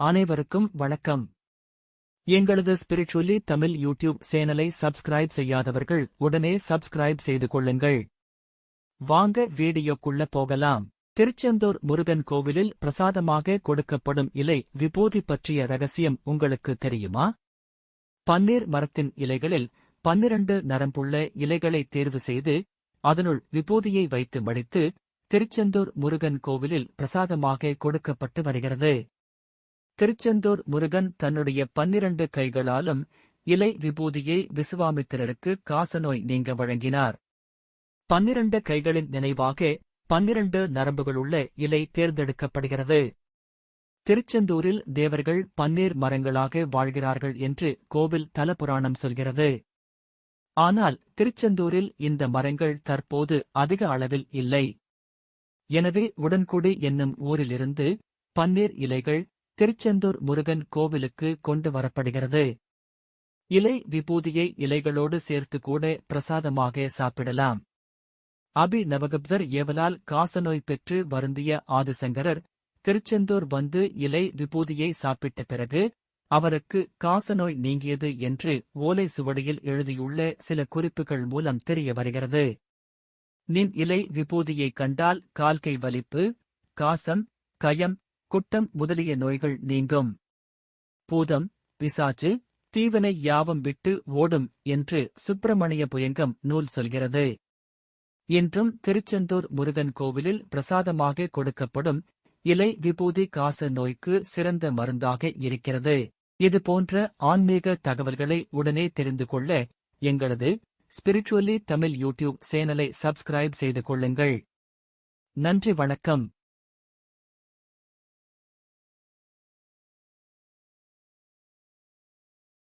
அனைவருக்கும் வணக்கம். எங்களது ஸ்பிரிச்சுவலி தமிழ் யூடியூப் சேனலை சப்ஸ்கிரைப் செய்யாதவர்கள் உடனே சப்ஸ்கிரைப் செய்து கொள்ளுங்கள். வாங்க வீடியோக்குள்ள போகலாம். திருச்செந்தூர் முருகன் கோவிலில் பிரசாதமாக கொடுக்கப்படும் இலை விபூதி பற்றிய ரகசியம் உங்களுக்கு தெரியுமா? பன்னீர் மரத்தின் இலைகளில் பன்னிரண்டு நரம்புள்ள இலைகளை தேர்வு செய்து அதனுள் விபூதியை வைத்து மடித்து திருச்செந்தூர் முருகன் கோவிலில் பிரசாதமாக கொடுக்கப்பட்டு வருகிறது. திருச்செந்தூர் முருகன் தன்னுடைய பன்னிரண்டு கைகளாலும் இலை விபூதியை விசுவாமித்திரருக்கு காசநோய் நீங்க வழங்கினார். பன்னிரண்டு கைகளின் நினைவாக பன்னிரண்டு நரம்புகளுள்ள இலை தேர்ந்தெடுக்கப்படுகிறது. திருச்செந்தூரில் தேவர்கள் பன்னீர் மரங்களாக வாழ்கிறார்கள் என்று கோவில் தலபுராணம் சொல்கிறது. ஆனால் திருச்செந்தூரில் இந்த மரங்கள் தற்போது அதிக அளவில் இல்லை. எனவே உடன்குடி என்னும் ஊரிலிருந்து பன்னீர் இலைகள் திருச்செந்தூர் முருகன் கோவிலுக்கு கொண்டு வரப்படுகிறது. இலை விபூதியை இலைகளோடு சேர்த்து கூட பிரசாதமாக சாப்பிடலாம். அபி நவகப்தர் ஏவலால் காசநோய் பெற்று வருந்திய ஆதிசங்கரர் திருச்செந்தூர் வந்து இலை விபூதியை சாப்பிட்ட பிறகு அவருக்கு காசநோய் நீங்கியது என்று ஓலை சுவடியில் எழுதியுள்ள சில குறிப்புகள் மூலம் தெரிய வருகிறது. நின் இலை விபூதியை கண்டால் கால்கை வலிப்பு காசம் கயம் குட்டம் முதலிய நோய்கள் நீங்கும். பூதம் பிசாச்சு தீவனை யாவம் விட்டு ஓடும் என்று சுப்பிரமணிய புயங்கம் நூல் சொல்கிறது. இன்றும் திருச்செந்தூர் முருகன் கோவிலில் பிரசாதமாக கொடுக்கப்படும் இலை விபூதி காச நோய்க்கு சிறந்த மருந்தாக இருக்கிறது. இது போன்ற ஆன்மீக தகவல்களை உடனே தெரிந்து கொள்ள எங்களது ஸ்பிரிச்சுவலி தமிழ் யூடியூப் சேனலை சப்ஸ்கிரைப் செய்து கொள்ளுங்கள். நன்றி வணக்கம்.